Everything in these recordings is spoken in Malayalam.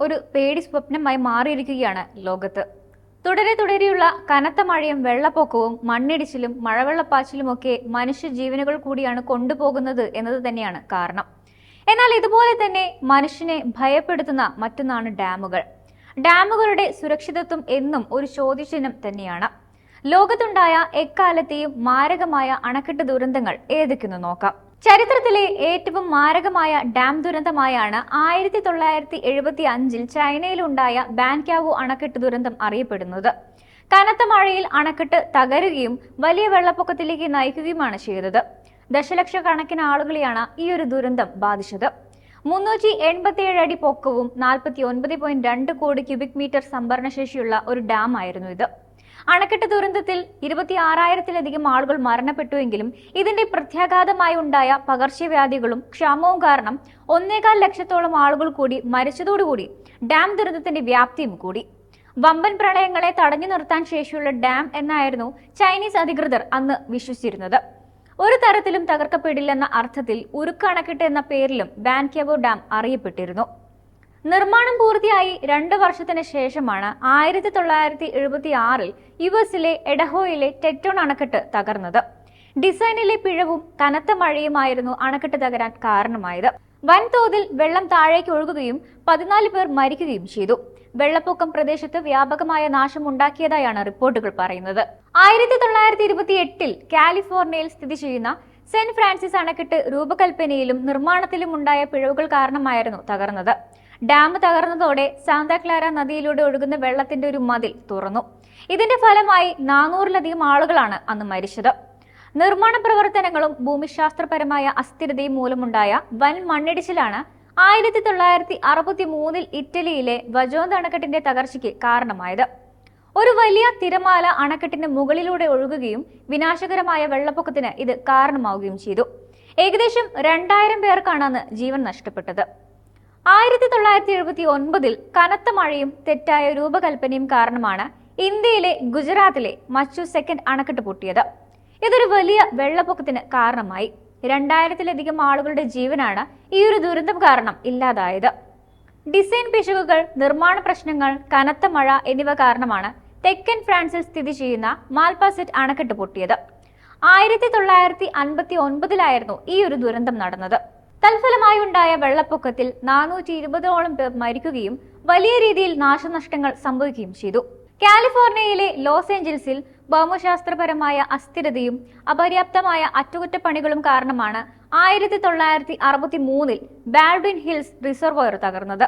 ഒരു പേടി സ്വപ്നമായി മാറിയിരിക്കുകയാണ് ലോകത്ത്. തുടരെ തുടരെയുള്ള കനത്ത മഴയും വെള്ളപ്പൊക്കവും മണ്ണിടിച്ചിലും മഴവെള്ളപ്പാച്ചിലും ഒക്കെ മനുഷ്യജീവനുകൾ കൂടിയാണ് കൊണ്ടുപോകുന്നത് എന്നത് തന്നെയാണ് കാരണം. എന്നാൽ ഇതുപോലെ തന്നെ മനുഷ്യനെ ഭയപ്പെടുത്തുന്ന മറ്റൊന്നാണ് ഡാമുകൾ. ഡാമുകളുടെ സുരക്ഷിതത്വം എന്നും ഒരു ചോദ്യചിഹ്നം തന്നെയാണ്. ലോകത്തുണ്ടായ എക്കാലത്തെയും മാരകമായ അണക്കെട്ട് ദുരന്തങ്ങൾ ഏതൊക്കെയെന്ന് നോക്കാം. ചരിത്രത്തിലെ ഏറ്റവും മാരകമായ ഡാം ദുരന്തമായാണ് ആയിരത്തി തൊള്ളായിരത്തി എഴുപത്തി അഞ്ചിൽ ചൈനയിലുണ്ടായ ബാൻക്യാവു അണക്കെട്ട് ദുരന്തം അറിയപ്പെടുന്നത്. കനത്ത മഴയിൽ അണക്കെട്ട് തകരുകയും വലിയ വെള്ളപ്പൊക്കത്തിലേക്ക് നയിക്കുകയുമാണ് ചെയ്തത്. ദശലക്ഷക്കണക്കിന് ആളുകളെയാണ് ഈ ഒരു ദുരന്തം ബാധിച്ചത്. മുന്നൂറ്റി എൺപത്തിയേഴ് അടി പൊക്കവും നാൽപ്പത്തി ഒൻപത് പോയിന്റ് രണ്ട് കോടി ക്യൂബിക് മീറ്റർ സംഭരണശേഷിയുള്ള ഒരു ഡാം ആയിരുന്നു ഇത്. അണക്കെട്ട് ദുരന്തത്തിൽ ഇരുപത്തി ആറായിരത്തിലധികം ആളുകൾ മരണപ്പെട്ടുവെങ്കിലും ഇതിന്റെ പ്രത്യാഘാതമായി ഉണ്ടായ പകർച്ചവ്യാധികളും ക്ഷാമവും കാരണം ഒന്നേകാൽ ലക്ഷത്തോളം ആളുകൾ കൂടി മരിച്ചതോടുകൂടി ഡാം ദുരന്തത്തിന്റെ വ്യാപ്തിയും കൂടി. വമ്പൻ പ്രളയങ്ങളെ തടഞ്ഞു നിർത്താൻ ശേഷിയുള്ള ഡാം എന്നായിരുന്നു ചൈനീസ് അധികൃതർ അന്ന് വിശ്വസിച്ചിരുന്നത്. ഒരു തരത്തിലും തകർക്കപ്പെടില്ലെന്ന അർത്ഥത്തിൽ ഉരുക്കണക്കെട്ട് എന്ന പേരിലും ബാൻക്യാവോ ഡാം അറിയപ്പെട്ടിരുന്നു. നിർമ്മാണം പൂർത്തിയായി രണ്ട് വർഷത്തിന് ശേഷമാണ് ആയിരത്തി തൊള്ളായിരത്തി എഴുപത്തി ആറിൽ യു എസിലെ എഡഹോയിലെ ടെറ്റോൺ അണക്കെട്ട് തകർന്നത്. ഡിസൈനിലെ പിഴവും കനത്ത മഴയുമായിരുന്നു അണക്കെട്ട് തകരാൻ കാരണമായത്. വൻതോതിൽ വെള്ളം താഴേക്ക് ഒഴുകുകയും പതിനാല് പേർ മരിക്കുകയും ചെയ്തു. വെള്ളപ്പൊക്കം പ്രദേശത്ത് വ്യാപകമായ നാശം ഉണ്ടാക്കിയതായാണ് റിപ്പോർട്ടുകൾ പറയുന്നത്. ആയിരത്തി തൊള്ളായിരത്തി ഇരുപത്തി എട്ടിൽ കാലിഫോർണിയയിൽ സ്ഥിതി ചെയ്യുന്ന സെന്റ് ഫ്രാൻസിസ് അണക്കെട്ട് രൂപകൽപ്പനയിലും നിർമ്മാണത്തിലും ഉണ്ടായ പിഴവുകൾ കാരണമായിരുന്നു തകർന്നത്. ഡാം തകർന്നതോടെ സാന്താക്ലാര നദിയിലൂടെ ഒഴുകുന്ന വെള്ളത്തിന്റെ ഒരു മതിൽ തുറന്നു. ഇതിന്റെ ഫലമായി നാനൂറിലധികം ആളുകളാണ് അന്ന് മരിച്ചത്. നിർമ്മാണ പ്രവർത്തനങ്ങളും ഭൂമിശാസ്ത്രപരമായ അസ്ഥിരതയും മൂലമുണ്ടായ വൻ മണ്ണിടിച്ചിലാണ് ആയിരത്തി തൊള്ളായിരത്തി അറുപത്തി മൂന്നിൽ ഇറ്റലിയിലെ വജോന്ത് അണക്കെട്ടിന്റെ തകർച്ചയ്ക്ക് കാരണമായത്. ഒരു വലിയ തിരമാല അണക്കെട്ടിന്റെ മുകളിലൂടെ ഒഴുകുകയും വിനാശകരമായ വെള്ളപ്പൊക്കത്തിന് ഇത് കാരണമാവുകയും ചെയ്തു. ഏകദേശം രണ്ടായിരം പേർക്കാണ് അന്ന് ജീവൻ നഷ്ടപ്പെട്ടത്. ആയിരത്തി തൊള്ളായിരത്തി എഴുപത്തി ഒൻപതിൽ കനത്ത മഴയും തെറ്റായ രൂപകൽപ്പനയും കാരണമാണ് ഇന്ത്യയിലെ ഗുജറാത്തിലെ മച്ചു സെക്കൻഡ് അണക്കെട്ട് പൊട്ടിയത്. ഇതൊരു വലിയ വെള്ളപ്പൊക്കത്തിന് കാരണമായി. രണ്ടായിരത്തിലധികം ആളുകളുടെ ജീവനാണ് ഈ ഒരു ദുരന്തം കാരണം ഇല്ലാതായത്. ഡിസൈൻ പിശകുകൾ നിർമ്മാണ പ്രശ്നങ്ങൾ കനത്ത മഴ എന്നിവ കാരണമാണ് തെക്കൻ ഫ്രാൻസിൽ സ്ഥിതി ചെയ്യുന്ന മാൽപാസെറ്റ് അണക്കെട്ട് പൊട്ടിയത്. ആയിരത്തി തൊള്ളായിരത്തി അൻപത്തി ഒൻപതിലായിരുന്നു ഈ ഒരു ദുരന്തം നടന്നത്. തൽഫലമായി ഉണ്ടായ വെള്ളപ്പൊക്കത്തിൽ നാനൂറ്റി ഇരുപതോളം പേർ മരിക്കുകയും വലിയ രീതിയിൽ നാശനഷ്ടങ്ങൾ സംഭവിക്കുകയും ചെയ്തു. കാലിഫോർണിയയിലെ ലോസ് ഏഞ്ചൽസിൽ ഭൗമശാസ്ത്രപരമായ അസ്ഥിരതയും അപര്യാപ്തമായ അറ്റകുറ്റപ്പണികളും കാരണമാണ് ആയിരത്തി തൊള്ളായിരത്തി അറുപത്തി മൂന്നിൽ ബാൽഡിൻ ഹിൽസ് റിസർവോയർ തകർന്നത്.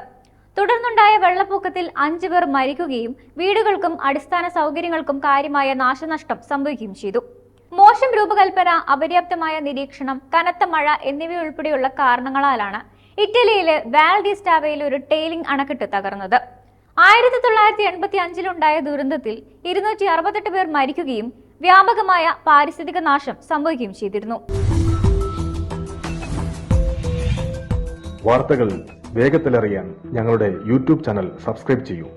തുടർന്നുണ്ടായ വെള്ളപ്പൊക്കത്തിൽ അഞ്ചു പേർ മരിക്കുകയും വീടുകൾക്കും അടിസ്ഥാന സൗകര്യങ്ങൾക്കും കാര്യമായ നാശനഷ്ടം സംഭവിക്കുകയും ചെയ്തു. മോശം രൂപകൽപ്പന അപര്യാപ്തമായ നിരീക്ഷണം കനത്ത മഴ എന്നിവയുൾപ്പെടെയുള്ള കാരണങ്ങളാലാണ് ഇറ്റലിയിലെ വാൽഡിസ്റ്റാവയിൽ ഒരു ടെയിലിംഗ് അണക്കെട്ട് തകർന്നത്. ആയിരത്തി തൊള്ളായിരത്തി എൺപത്തി അഞ്ചിലുണ്ടായ ദുരന്തത്തിൽ ഇരുന്നൂറ്റി അറുപത്തെട്ട് പേർ മരിക്കുകയും വ്യാപകമായ പാരിസ്ഥിതിക നാശം സംഭവിക്കുകയും ചെയ്തിരുന്നു. വാർത്തകൾ വേഗത്തിലറിയാൻ ഞങ്ങളുടെ യൂട്യൂബ് ചാനൽ സബ്സ്ക്രൈബ് ചെയ്യൂ.